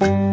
สิบ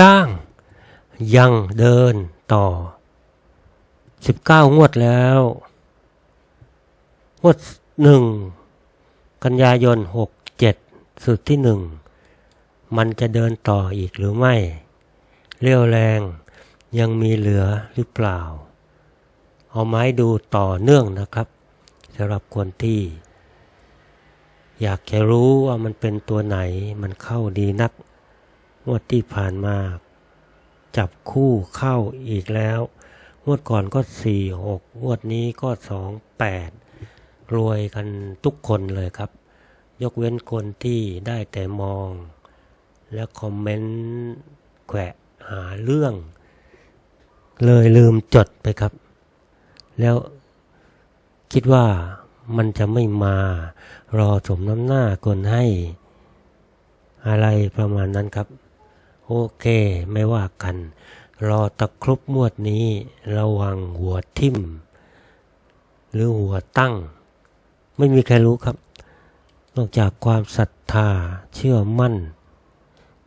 ล่าง ยังเดินต่อสิบเก้างวดแล้ว งวดหนึ่งกันยายนหกเจ็ดสุดที่หนึ่งมันจะเดินต่ออีกหรือไม่ เรี่ยวแรงยังมีเหลือหรือเปล่า เอาไม้ดูต่อเนื่องนะครับสำหรับคนที่ อยากจะรู้ว่ามันเป็นตัวไหนมันเข้าดีนัก งวดที่ผ่านมา จับคู่เข้าอีกแล้ว งวดก่อนก็สี่หกงวดนี้ก็สองแปดรวยกันทุกคนเลยครับ ยกเว้นคนที่ได้แต่มอง แล้วคอมเมนต์แขวะหาเรื่อง เลยลืมจดไปครับ แล้วคิดว่ามันจะไม่มา รอสมน้ำหน้าคนให้ อะไรประมาณนั้นครับ โอเค ไม่ว่ากัน รอตะครุบมวดนี้ ระวังหัวทิ่ม หรือหัวตั้ง ไม่มีใครรู้ครับ นอกจากความศรัทธาเชื่อมั่น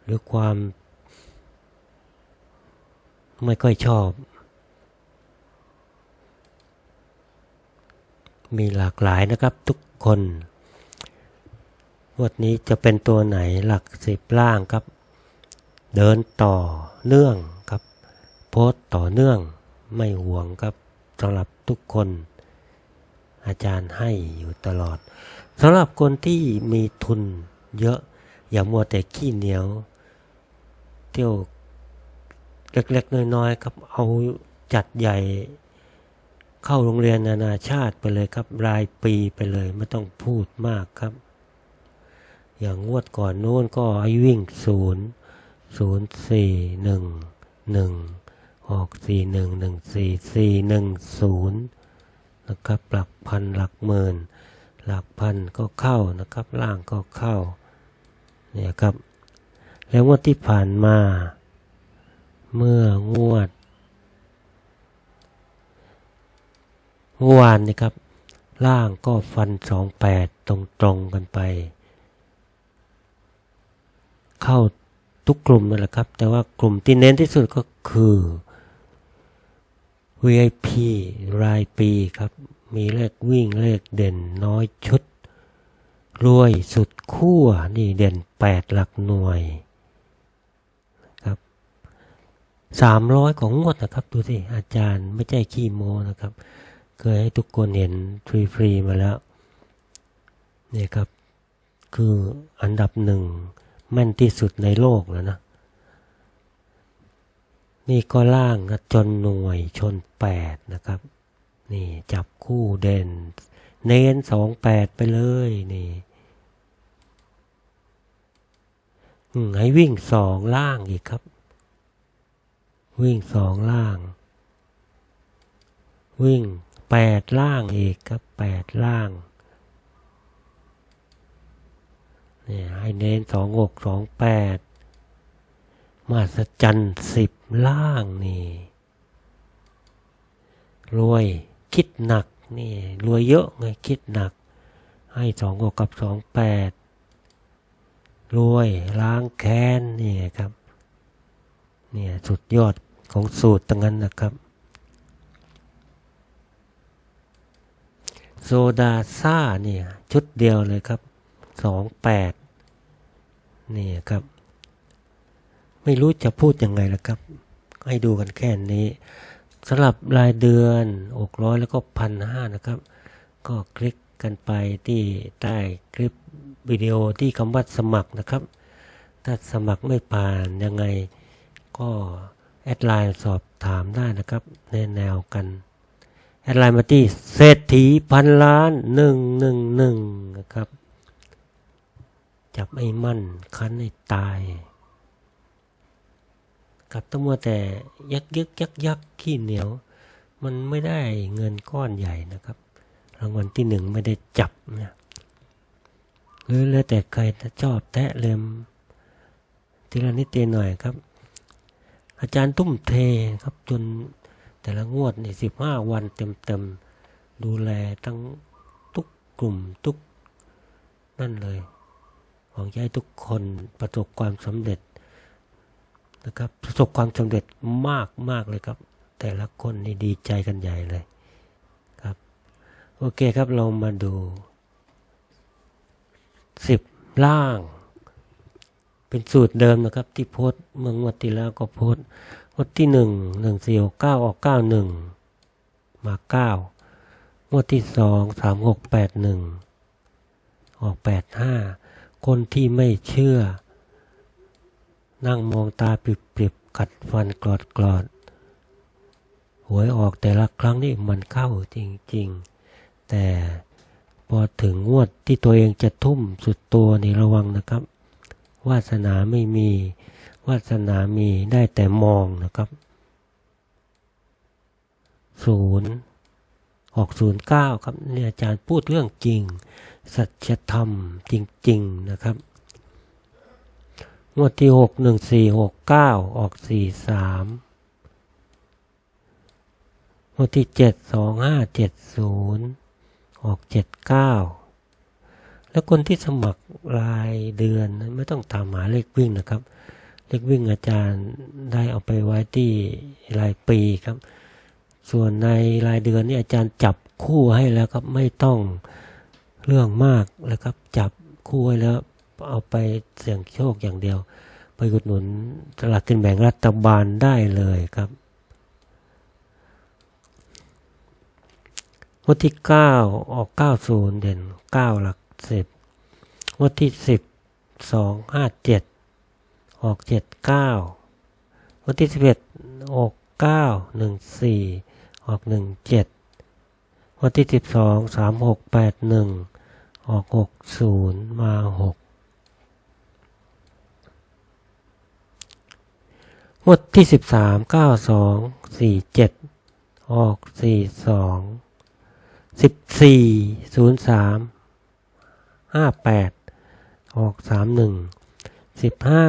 หรือความ ไม่ค่อยชอบ มีหลากหลายนะครับทุกคน งวดนี้จะเป็นตัวไหนหลักสิบล่างครับ เดินต่อเนื่องครับ โพสต์ต่อเนื่องไม่ห่วงครับสำหรับทุกคน อาจารย์ให้อยู่ตลอดสำหรับคนที่มีทุนเยอะ อย่ามัวแต่ขี้เหนียว เที่ยวเล็กๆน้อยๆครับเอาจัดใหญ่เข้าโรงเรียนนานาชาติไปเลยครับ รายปีไปเลยไม่ต้องพูดมากครับ อย่างงวดก่อนโน้นก็ให้วิ่งศูนย์ ศูนย์สี่หนึ่งหนึ่งออกสี่หนึ่งหนึ่งสี่สี่หนึ่งศูนย์นะครับหลักพันหลักหมื่น หลักพันก็เข้านะครับ ล่างก็เข้าเนี่ยครับ แล้วงวดที่ผ่านมา เมื่องวดเมื่อวานนี่ครับ ล่างก็ฟันสองแปดตรงๆกันไป เข้า ทุกกลุ่มนั่นแหละครับ แต่ว่ากลุ่มที่เน้นที่สุดก็คือ VIP รายปีครับ มีเลขวิ่งเลขเด่นน้อยชุด รวยสุดขั้วนี่เด่นแปดหลักหน่วยครับสามร้อยของงวดนะครับ ดูสิ อาจารย์ไม่ใช่ขี้โมนะครับ เคยให้ทุกคนเห็นฟรีๆมาแล้วเนี่ยครับ คืออันดับหนึ่ง แม่นที่สุดในโลกแล้วนะ นี่ก็ล่างจนหน่วยชนแปดนะครับ นี่จับคู่เด่น เน้นสองแปดไปเลยนี่ให้วิ่งสองล่างอีกครับ วิ่งสองล่าง วิ่งแปดล่างอีกครับแปดล่าง เนี่ยให้เน้นสองหกสองแปดมาสจันสิบล่างนี่รวยคิดหนักนี่รวยเยอะไงคิดหนัก ให้สองหกกับสองแปดรวยล้างแค้นนี่ครับเนี่ยสุดยอดของสูตรตั้งนั้นนะครับ โซดาซ่าเนี่ยชุดเดียวเลยครับสองแปด นี่ครับ ไม่รู้จะพูดยังไงละครับ ให้ดูกันแค่นี้สำหรับรายเดือนอกร้อยแล้วก็พันห้านะครับ ก็คลิกกันไปที่ใต้คลิปวิดีโอที่คำว่าสมัครนะครับ ถ้าสมัครไม่ผ่านยังไงก็แอดไลน์สอบถามได้นะครับในแนวกัน แอดไลน์มาที่เศรษฐีพันล้านหนึ่งหนึ่งหนึ่งนะครับ จับไอ้มั่น คันให้ตาย กับต้องมัวแต่ยักยึกยักยักขี้เหนียว มันไม่ได้เงินก้อนใหญ่นะครับ รางวัลที่หนึ่งไม่ได้จับเนี่ยหรือแล้วแต่ใครชอบแทะเล็มทีละนิดทีหน่อยครับ อาจารย์ตุ้มเทครับจนแต่ละงวดนี่สิบห้าวันเต็มๆดูแลทั้งทุกกลุ่มทุกนั่นเลย หวังจะให้ทุกคนประสบความสำเร็จนะครับ ประสบความสำเร็จมากมากเลยครับ แต่ละคนนี่ดีใจกันใหญ่เลยครับ โอเคครับเรามาดูสิบล่าง เป็นสูตรเดิมนะครับ ที่โพสเมืองวดที่แล้วก็โพสต์งวดที่หนึ่งหนึ่งสี่หกเก้าออกเก้าหนึ่งมาเก้างวดที่สองสามหกแปดหนึ่งออกแปดห้า คนที่ไม่เชื่อ นั่งมองตาปิบๆ กัดฟันกรอดกรอดๆหวยออกแต่ละครั้งนี่มันเข้าจริงๆ แต่พอถึงงวดที่ตัวเองจะทุ่มสุดตัวนี่ระวังนะครับ วาสนาไม่มี วาสนามีได้แต่มองนะครับศูนย์ ออกศูนย์เก้าครับเนี่ยอาจารย์พูดเรื่องจริง สัจธรรมจริง ๆ นะครับ งวดที่หกหนึ่งสี่หกเก้าออกสี่สามงวดที่เจ็ดสองห้าเจ็ดศูนย์ออกเจ็ดเก้าแล้วคนที่สมัครรายเดือนนั้นไม่ต้องตามหาเลขวิ่งนะครับ เลขวิ่งอาจารย์ได้เอาไปไว้ที่รายปีครับ ส่วนในรายเดือนนี่อาจารย์จับคู่ให้แล้วครับไม่ต้องเรื่องมากแล้วครับ จับคู่ให้แล้วเอาไปเสี่ยงโชคอย่างเดียว ไปอุดหนุนสลากกินแบ่งรัฐบาลได้เลยครับวันที่เก้าออกเก้าศูนย์เด่นเก้าหลักสิบวันที่สิบสองห้าเจ็ดออกเจ็ดเก้าวันที่สิบเอ็ดออกเก้าหนึ่งสี่ ออกหนึ่งเจ็ดวันที่สิบสองสามหกแปดหนึ่งออกหกศูนย์มาหกงวดที่สิบสามเก้าสองสี่เจ็ดออกสี่สองสิบสี่ศูนย์สามห้าแปดออกสามหนึ่งสิบห้า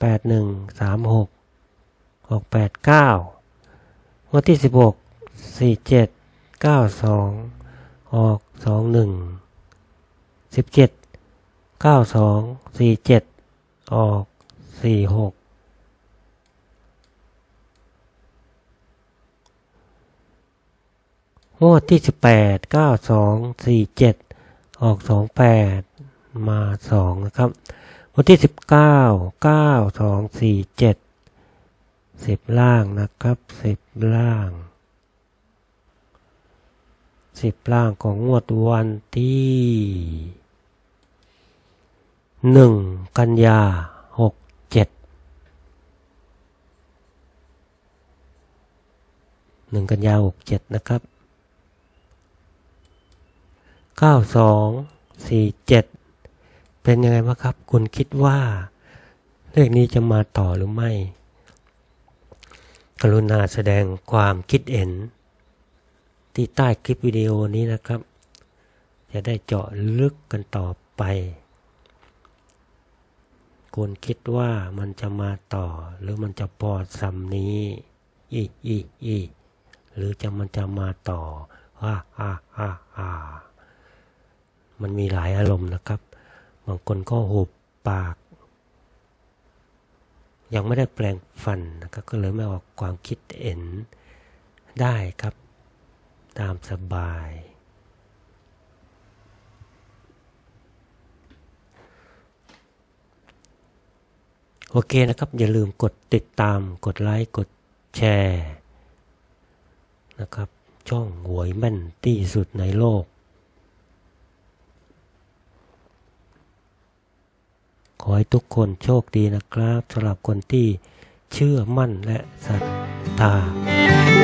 แปดหนึ่งสามหกออกแปดเก้างวดที่สิบหก สี่เจ็ดเก้าสองออกสองหนึ่งสิบเจ็ดเก้าสองสี่เจ็ดออกสี่หกงวดที่สิบแปดเก้าสองสี่เจ็ดออกสองแปดมาสองนะครับวันที่สิบเก้าเก้าสองสี่เจ็ดสิบล่างนะครับสิบล่าง สิบล่างของงวดวันที่หนึ่งกันยาหกเจ็ดหนึ่งกันยาหกเจ็ดนะครับเก้าสองสี่เจ็ดเป็นยังไงบ้างครับ คุณคิดว่า เลขนี้จะมาต่อหรือไม่ กรุณาแสดงความคิดเห็น ที่ใต้คลิปวิดีโอนี้นะครับ จะได้เจาะลึกกันต่อไปคุณคิดว่ามันจะมาต่อ หรือมันจะพอซ้ำนี้อีอีอีหรือจะมันจะมาต่อฮ่าฮ่าฮ่าฮ่ามันมีหลายอารมณ์นะครับ บางคนก็หุบปาก ยังไม่ได้แปลงฟันนะครับก็เลยไม่ออกความคิดเห็นได้ครับ ตามสบาย โอเคนะครับ อย่าลืมกดติดตามกดไลค์ กดแชร์นะครับ ช่องหวยแม่นที่สุดในโลก ขอให้ทุกคนโชคดีนะครับสำหรับคนที่เชื่อมั่นและศรัทธา